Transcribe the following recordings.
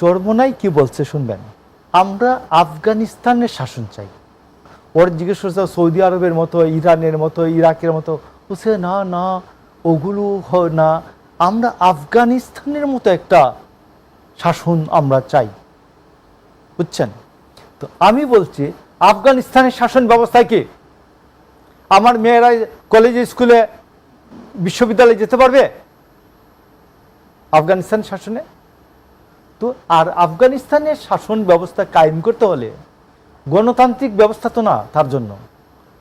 চর্মনাই কি বলছে শুনবেন? আমরা আফগানিস্তানের শাসন চাই। ওর জিজ্ঞেস করছে, সৌদি আরবের মতো, ইরানের মতো, ইরাকের মতো। বলছে, না না, ওগুলো না। আমরা আফগানিস্তানের মতো একটা শাসন আমরা চাই। বুঝছেন? তো আমি বলছি, আফগানিস্তানের শাসন ব্যবস্থায় কি? আমার মেয়েরা কলেজে, স্কুলে, বিশ্ববিদ্যালয়ে যেতে পারবে? আফগানিস্তান শাসনে? তো আর আফগানিস্তানের শাসন ব্যবস্থা কায়েম করতে হলে গণতান্ত্রিক ব্যবস্থা তো না তার জন্য।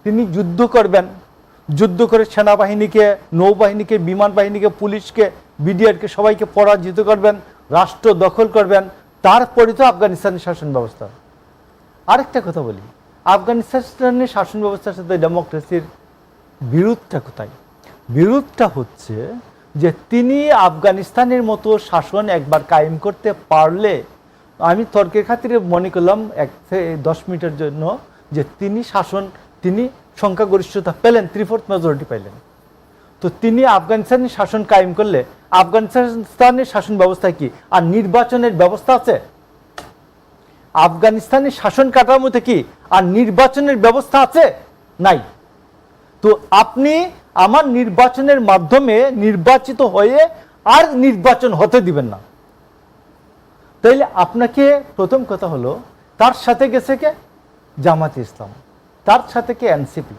তিনি যুদ্ধ করবেন। যুদ্ধ করে সেনাবাহিনীকে, নৌবাহিনীকে, বিমান বাহিনীকে, পুলিশকে, বিডিআরকে সবাইকে পরাজিত করবেন, রাষ্ট্র দখল করবেন। তারপরে তো আফগানিস্তানের শাসন ব্যবস্থা। আরেকটা কথা বলি, আফগানিস্তানের শাসন ব্যবস্থার সাথে ডেমোক্রেসির বিরোধটা কোথায়? বিরোধটা হচ্ছে যে তিনি আফগানিস্তানের মতো শাসন একবার কায়েম করতে পারলে, আমি তর্কের খাতিরে মনে করলাম এক দশ মিনিটের জন্য যে তিনি শাসন, তিনি সংখ্যাগরিষ্ঠতা পেলেন থ্রি ফোর্থ মেজরিটি পেলেন তো তিনি আফগানিস্তানের শাসন কায়েম করলে, আফগানিস্তানের শাসন ব্যবস্থা কি? আর নির্বাচনের ব্যবস্থা আছে? আফগানিস্তানের শাসন কাঠামোতে কি? আর নির্বাচনের ব্যবস্থা আছে? নাই। তো আপনি আমার নির্বাচনের মাধ্যমে নির্বাচিত হয়ে আর নির্বাচন হতে দিবেন না। তাইলে আপনাকে প্রথম কথা হলো, তার সাথে গেছে কে? জামাত ইসলাম। তার সাথে কে? এনসিপি।